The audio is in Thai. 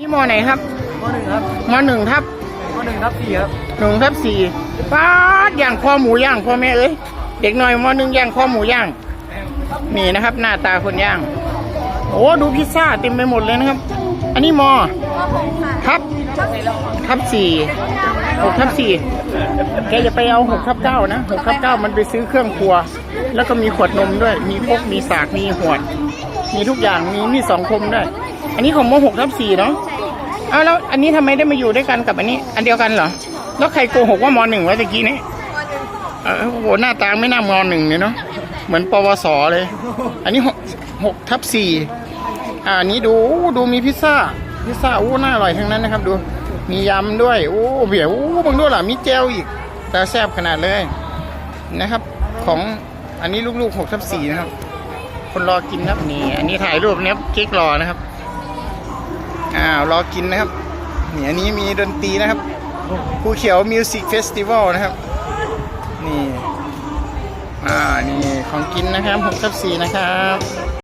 นี่มอไหนครับมหนึ่งครับมอหนึ่งทับมหนึ่งทับสี่ครับหนึ่งทับสี่ป้าดย่างคอหมูย่างพ่อแม่เอ้ยเด็กหน่อยมอหนึ่งย่างคอหมูย่างนี่นะครับ หน้าตาคนย่าง โอ้ดูพิซซ่าเต็มไปหมดเลยนะครับ อันนี้มอทับทับสี่หกทับสี่แกจะไปเอาหกทับเก้านะหกทับเก้ามันไปซื้อเครื่องครัว แล้วก็มีขวดนมด้วย มีพกมีสากมีหวด มีทุกอย่างมีมีดสองคมด้วย อันนี้ของมหกทับสี่เนาะ เอาแล้วอันนี้ทำไมได้มาอยู่ด้วยกันกับอันนี้ อันเดียวกันเหรอ แล้วใครโกหกว่ามอหนึ่งวะตะกี้นี้เออโอ้โหหน้าตาไม่น่ามอหนึ่งเนี่ยเนาะเหมือนปวสเลย อันนี้หกหกทับสี่อ่าอันนี้ดูดูมีพิซซ่าพิซซ่าโอ้น่าอร่อยทั้งนั้นนะครับ ดูมียำด้วยโอ้เบียร์โอ้บางด้วยล่ะมีแจวอีกต่แซ่บขนาดเลยนะครับ ของอันนี้ลูกๆหกทับสี่นะครับ คนรอกินนะครับนี่ อันนี้ถ่ายรูปนะครับเค้กรอนะครับ อ้าวรอกินนะครับนี่อันนี้มีดนตรีนะครับภูเขียวมิวสิกเฟสติวัลนะครับ นี่ อ่า นี่ ของกินนะครับหกทับสี่นะครับ